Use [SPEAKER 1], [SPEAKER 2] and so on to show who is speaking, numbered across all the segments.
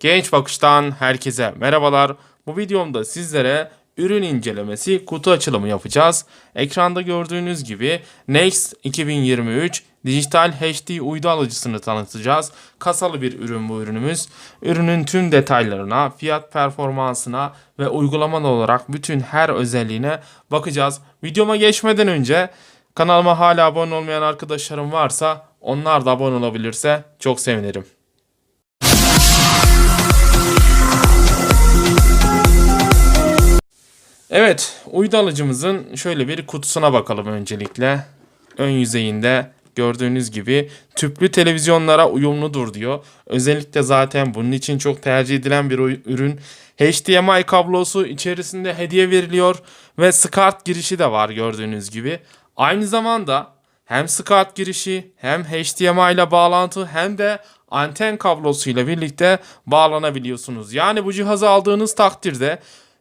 [SPEAKER 1] Genç Bakış'tan herkese merhabalar. Bu videomda sizlere ürün incelemesi, kutu açılımı yapacağız. Ekranda gördüğünüz gibi Next 2023 dijital HD uydu alıcısını tanıtacağız. Kasalı bir ürün bu ürünümüz. Ürünün tüm detaylarına, fiyat performansına ve uygulamalı olarak bütün her özelliğine bakacağız. Videoma geçmeden önce kanalıma hala abone olmayan arkadaşlarım varsa onlar da abone olabilirse çok sevinirim. Evet, uydu alıcımızın şöyle bir kutusuna bakalım öncelikle. Ön yüzeyinde gördüğünüz gibi tüplü televizyonlara uyumludur diyor. Özellikle zaten bunun için çok tercih edilen bir ürün. HDMI kablosu içerisinde hediye veriliyor ve SCART girişi de var gördüğünüz gibi. Aynı zamanda hem SCART girişi hem HDMI ile bağlantı hem de anten kablosuyla birlikte bağlanabiliyorsunuz. Yani bu cihazı aldığınız takdirde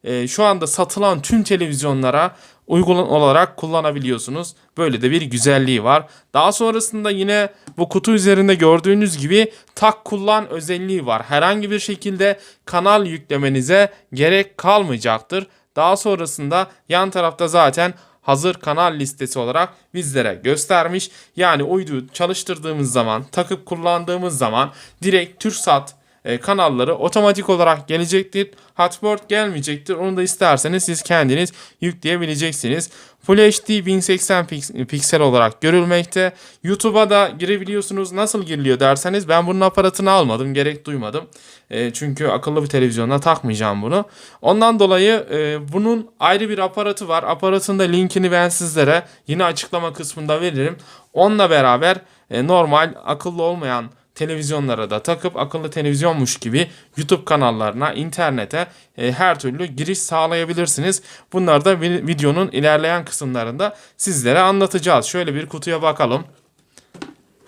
[SPEAKER 1] e, şu anda satılan tüm televizyonlara uygun olarak kullanabiliyorsunuz. Böyle de bir güzelliği var. Daha sonrasında yine bu kutu üzerinde gördüğünüz gibi tak kullan özelliği var. Herhangi bir şekilde kanal yüklemenize gerek kalmayacaktır. Daha sonrasında yan tarafta zaten hazır kanal listesi olarak bizlere göstermiş. Yani uydu çalıştırdığımız zaman, takıp kullandığımız zaman direkt TürkSat kanalları otomatik olarak gelecektir. Hotspot gelmeyecektir. Onu da isterseniz siz kendiniz yükleyebileceksiniz. Full HD 1080 pix- piksel olarak görülmekte. YouTube'a da girebiliyorsunuz. Nasıl giriliyor derseniz ben bunun aparatını almadım. Gerek duymadım. E, çünkü akıllı bir televizyona takmayacağım bunu. Ondan dolayı e, bunun ayrı bir aparatı var. Aparatın da linkini ben sizlere yine açıklama kısmında veririm. Onunla beraber e, normal akıllı olmayan televizyonlara da takıp akıllı televizyonmuş gibi YouTube kanallarına, internete e, her türlü giriş sağlayabilirsiniz. Bunları da vi- videonun ilerleyen kısımlarında sizlere anlatacağız. Şöyle bir kutuya bakalım.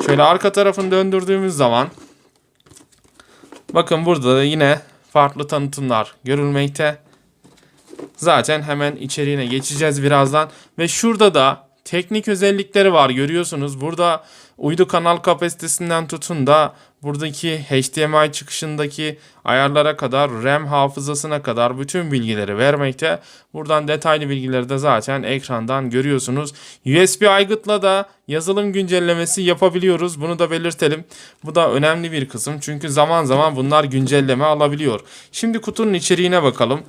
[SPEAKER 1] Şöyle arka tarafını döndürdüğümüz zaman bakın burada da yine farklı tanıtımlar görülmekte. Zaten hemen içeriğine geçeceğiz birazdan. Ve şurada da teknik özellikleri var görüyorsunuz. Burada uydu kanal kapasitesinden tutun da buradaki HDMI çıkışındaki ayarlara kadar RAM hafızasına kadar bütün bilgileri vermekte. Buradan detaylı bilgileri de zaten ekrandan görüyorsunuz. USB aygıtla da yazılım güncellemesi yapabiliyoruz. Bunu da belirtelim. Bu da önemli bir kısım. Çünkü zaman zaman bunlar güncelleme alabiliyor. Şimdi kutunun içeriğine bakalım.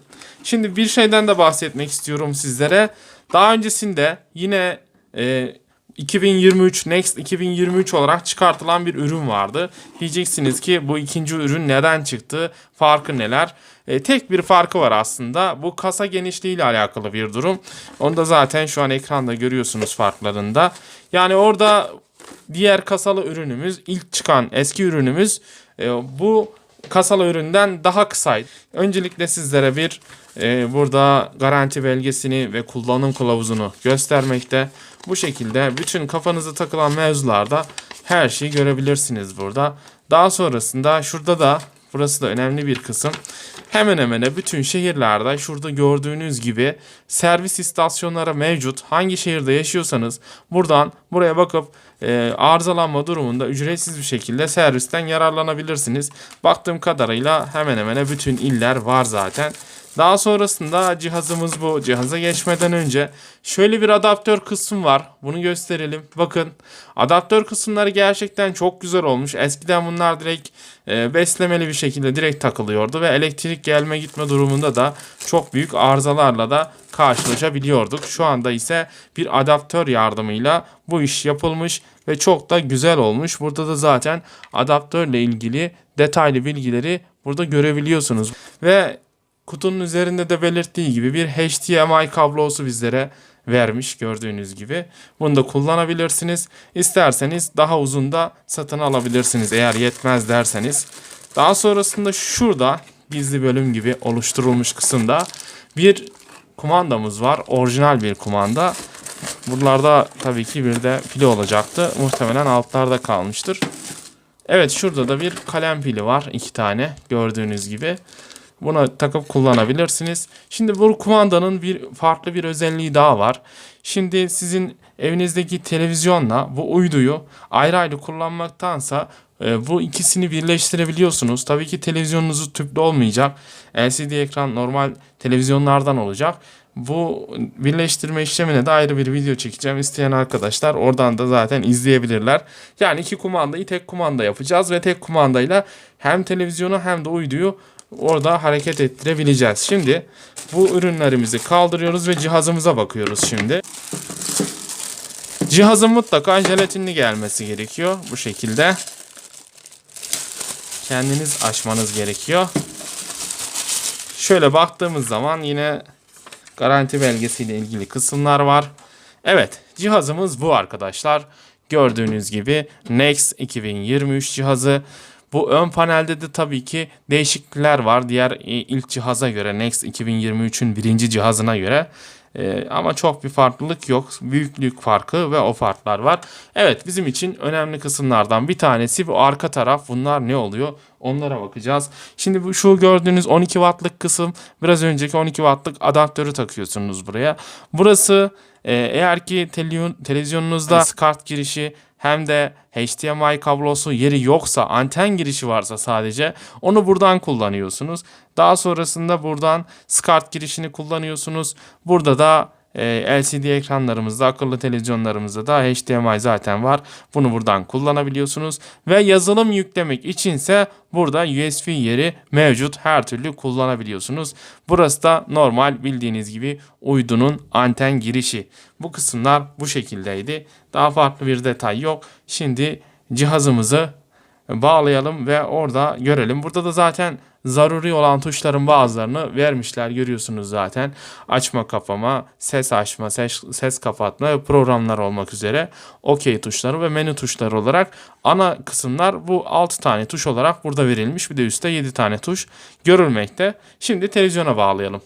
[SPEAKER 1] Şimdi bir şeyden de bahsetmek istiyorum sizlere. Daha öncesinde yine e, 2023 Next 2023 olarak çıkartılan bir ürün vardı. Diyeceksiniz ki bu ikinci ürün neden çıktı? Farkı neler? E, tek bir farkı var aslında. Bu kasa genişliği ile alakalı bir durum. Onu da zaten şu an ekranda görüyorsunuz farklarında. Yani orada diğer kasalı ürünümüz ilk çıkan eski ürünümüz e, bu kasalı üründen daha kısaydı. Öncelikle sizlere bir e, burada garanti belgesini ve kullanım kılavuzunu göstermekte. Bu şekilde bütün kafanıza takılan mevzularda her şeyi görebilirsiniz burada. Daha sonrasında şurada da burası da önemli bir kısım. Hemen hemen bütün şehirlerde şurada gördüğünüz gibi servis istasyonları mevcut. Hangi şehirde yaşıyorsanız buradan buraya bakıp e, arızalanma durumunda ücretsiz bir şekilde servisten yararlanabilirsiniz. Baktığım kadarıyla hemen hemen bütün iller var zaten. Daha sonrasında cihazımız bu. Cihaza geçmeden önce şöyle bir adaptör kısmı var. Bunu gösterelim. Bakın adaptör kısımları gerçekten çok güzel olmuş. Eskiden bunlar direkt e, beslemeli bir şekilde direkt takılıyordu ve elektrik gelme gitme durumunda da çok büyük arızalarla da karşılaşabiliyorduk. Şu anda ise bir adaptör yardımıyla bu iş yapılmış ve çok da güzel olmuş. Burada da zaten adaptörle ilgili detaylı bilgileri burada görebiliyorsunuz. Ve kutunun üzerinde de belirttiği gibi bir HDMI kablosu bizlere vermiş gördüğünüz gibi. Bunu da kullanabilirsiniz. İsterseniz daha uzun da satın alabilirsiniz eğer yetmez derseniz. Daha sonrasında şurada gizli bölüm gibi oluşturulmuş kısımda bir kumandamız var. Orijinal bir kumanda. Buralarda tabii ki bir de pili olacaktı. Muhtemelen altlarda kalmıştır. Evet şurada da bir kalem pili var. iki tane gördüğünüz gibi. Buna takıp kullanabilirsiniz. Şimdi bu kumandanın bir farklı bir özelliği daha var. Şimdi sizin evinizdeki televizyonla bu uyduyu ayrı ayrı kullanmaktansa e, bu ikisini birleştirebiliyorsunuz. Tabii ki televizyonunuzu tüplü olmayacak. LCD ekran normal televizyonlardan olacak. Bu birleştirme işlemine de ayrı bir video çekeceğim. İsteyen arkadaşlar oradan da zaten izleyebilirler. Yani iki kumandayı tek kumanda yapacağız ve tek kumandayla hem televizyonu hem de uyduyu orada hareket ettirebileceğiz. Şimdi bu ürünlerimizi kaldırıyoruz ve cihazımıza bakıyoruz şimdi. Cihazın mutlaka jelatinli gelmesi gerekiyor bu şekilde. Kendiniz açmanız gerekiyor. Şöyle baktığımız zaman yine garanti belgesiyle ilgili kısımlar var. Evet cihazımız bu arkadaşlar. Gördüğünüz gibi Next 2023 cihazı. Bu ön panelde de tabii ki değişiklikler var. Diğer e, ilk cihaza göre Next 2023'ün birinci cihazına göre. Ee, ama çok bir farklılık yok. Büyüklük farkı ve o farklar var. Evet bizim için önemli kısımlardan bir tanesi bu arka taraf. Bunlar ne oluyor? Onlara bakacağız. Şimdi bu şu gördüğünüz 12 wattlık kısım biraz önceki 12 wattlık adaptörü takıyorsunuz buraya. Burası e, eğer ki televizyon, televizyonunuzda kart girişi hem de HDMI kablosu yeri yoksa anten girişi varsa sadece onu buradan kullanıyorsunuz. Daha sonrasında buradan SCART girişini kullanıyorsunuz. Burada da LCD ekranlarımızda, akıllı televizyonlarımızda da HDMI zaten var. Bunu buradan kullanabiliyorsunuz. Ve yazılım yüklemek içinse burada USB yeri mevcut. Her türlü kullanabiliyorsunuz. Burası da normal bildiğiniz gibi uydunun anten girişi. Bu kısımlar bu şekildeydi. Daha farklı bir detay yok. Şimdi cihazımızı bağlayalım ve orada görelim. Burada da zaten zaruri olan tuşların bazılarını vermişler görüyorsunuz zaten. Açma kapama, ses açma, ses, ses kapatma ve programlar olmak üzere OK tuşları ve menü tuşları olarak ana kısımlar bu 6 tane tuş olarak burada verilmiş. Bir de üstte 7 tane tuş görülmekte. Şimdi televizyona bağlayalım.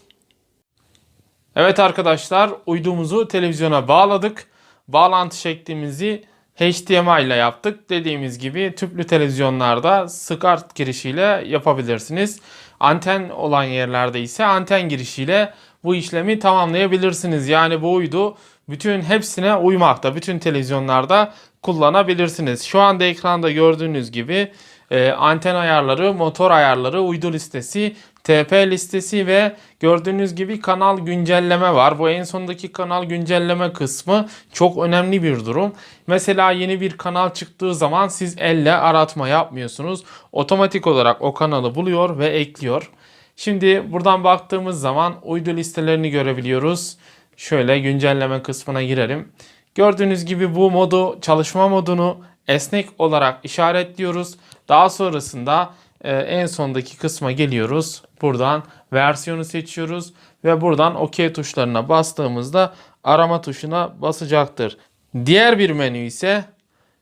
[SPEAKER 1] Evet arkadaşlar uydumuzu televizyona bağladık. Bağlantı şeklimizi HDMI ile yaptık. Dediğimiz gibi tüplü televizyonlarda SCART girişiyle yapabilirsiniz. Anten olan yerlerde ise anten girişiyle bu işlemi tamamlayabilirsiniz. Yani bu uydu bütün hepsine uymakta. Bütün televizyonlarda kullanabilirsiniz. Şu anda ekranda gördüğünüz gibi e, anten ayarları, motor ayarları, uydu listesi, TP listesi ve gördüğünüz gibi kanal güncelleme var. Bu en sondaki kanal güncelleme kısmı çok önemli bir durum. Mesela yeni bir kanal çıktığı zaman siz elle aratma yapmıyorsunuz. Otomatik olarak o kanalı buluyor ve ekliyor. Şimdi buradan baktığımız zaman uydu listelerini görebiliyoruz. Şöyle güncelleme kısmına girelim. Gördüğünüz gibi bu modu çalışma modunu esnek olarak işaretliyoruz. Daha sonrasında e, en sondaki kısma geliyoruz. Buradan versiyonu seçiyoruz ve buradan OK tuşlarına bastığımızda arama tuşuna basacaktır. Diğer bir menü ise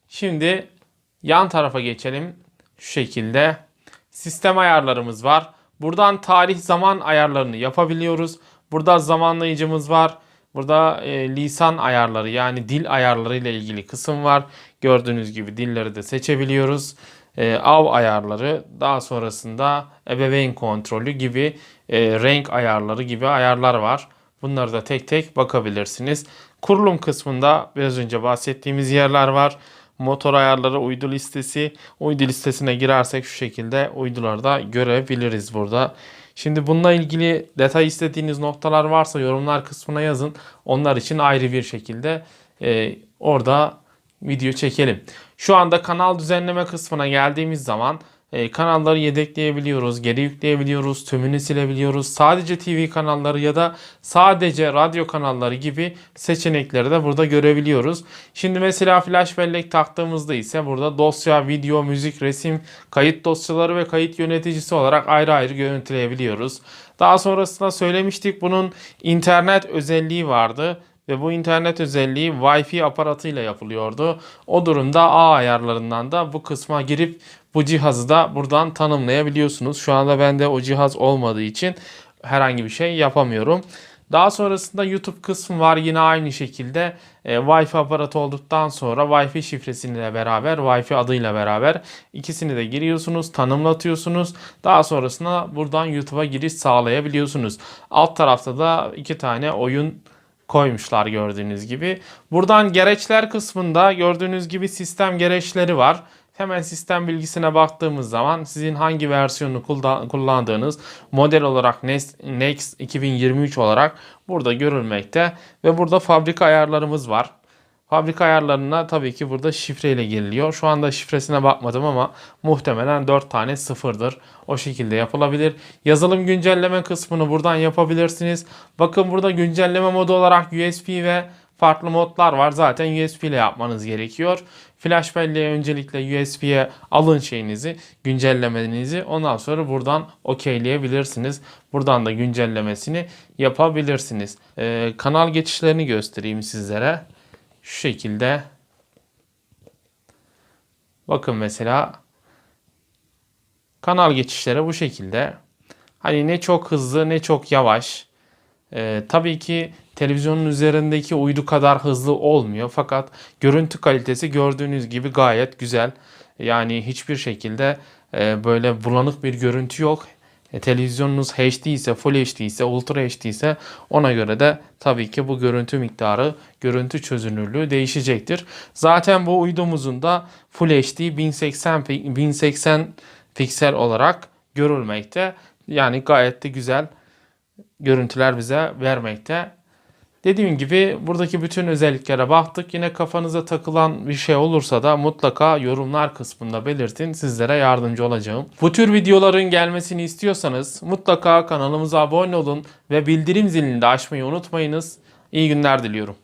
[SPEAKER 1] şimdi yan tarafa geçelim. Şu şekilde sistem ayarlarımız var. Buradan tarih zaman ayarlarını yapabiliyoruz. Burada zamanlayıcımız var. Burada e, lisan ayarları yani dil ayarları ile ilgili kısım var. Gördüğünüz gibi dilleri de seçebiliyoruz. E, av ayarları daha sonrasında ebeveyn kontrolü gibi e, renk ayarları gibi ayarlar var. Bunları da tek tek bakabilirsiniz. Kurulum kısmında biraz önce bahsettiğimiz yerler var. Motor ayarları, uydu listesi. Uydu listesine girersek şu şekilde uyduları da görebiliriz burada. Şimdi bununla ilgili detay istediğiniz noktalar varsa yorumlar kısmına yazın. Onlar için ayrı bir şekilde e, orada video çekelim. Şu anda kanal düzenleme kısmına geldiğimiz zaman kanalları yedekleyebiliyoruz, geri yükleyebiliyoruz, tümünü silebiliyoruz. Sadece TV kanalları ya da sadece radyo kanalları gibi seçenekleri de burada görebiliyoruz. Şimdi mesela flash bellek taktığımızda ise burada dosya, video, müzik, resim, kayıt dosyaları ve kayıt yöneticisi olarak ayrı ayrı görüntüleyebiliyoruz. Daha sonrasında söylemiştik bunun internet özelliği vardı ve bu internet özelliği Wi-Fi aparatıyla yapılıyordu. O durumda A ayarlarından da bu kısma girip bu cihazı da buradan tanımlayabiliyorsunuz. Şu anda bende o cihaz olmadığı için herhangi bir şey yapamıyorum. Daha sonrasında YouTube kısmı var yine aynı şekilde e, Wi-Fi aparatı olduktan sonra Wi-Fi şifresiyle beraber Wi-Fi adıyla beraber ikisini de giriyorsunuz, tanımlatıyorsunuz. Daha sonrasında buradan YouTube'a giriş sağlayabiliyorsunuz. Alt tarafta da iki tane oyun koymuşlar gördüğünüz gibi. Buradan gereçler kısmında gördüğünüz gibi sistem gereçleri var. Hemen sistem bilgisine baktığımız zaman sizin hangi versiyonu kullan- kullandığınız model olarak Next, Next 2023 olarak burada görülmekte ve burada fabrika ayarlarımız var. Fabrika ayarlarına tabii ki burada şifreyle giriliyor. Şu anda şifresine bakmadım ama muhtemelen 4 tane sıfırdır. O şekilde yapılabilir. Yazılım güncelleme kısmını buradan yapabilirsiniz. Bakın burada güncelleme modu olarak USB ve farklı modlar var. Zaten USB ile yapmanız gerekiyor. Flash belleğe öncelikle USB'ye alın şeyinizi, güncellemenizi. Ondan sonra buradan okeyleyebilirsiniz. Buradan da güncellemesini yapabilirsiniz. Ee, kanal geçişlerini göstereyim sizlere. Şu şekilde. Bakın mesela kanal geçişleri bu şekilde. Hani ne çok hızlı ne çok yavaş. Ee, tabii ki televizyonun üzerindeki uydu kadar hızlı olmuyor. Fakat görüntü kalitesi gördüğünüz gibi gayet güzel. Yani hiçbir şekilde e, böyle bulanık bir görüntü yok. E, televizyonunuz HD ise, Full HD ise, Ultra HD ise ona göre de tabii ki bu görüntü miktarı, görüntü çözünürlüğü değişecektir. Zaten bu uydumuzun da Full HD 1080 pi- 1080 piksel olarak görülmekte. Yani gayet de güzel görüntüler bize vermekte. Dediğim gibi buradaki bütün özelliklere baktık. Yine kafanıza takılan bir şey olursa da mutlaka yorumlar kısmında belirtin. Sizlere yardımcı olacağım. Bu tür videoların gelmesini istiyorsanız mutlaka kanalımıza abone olun ve bildirim zilini de açmayı unutmayınız. İyi günler diliyorum.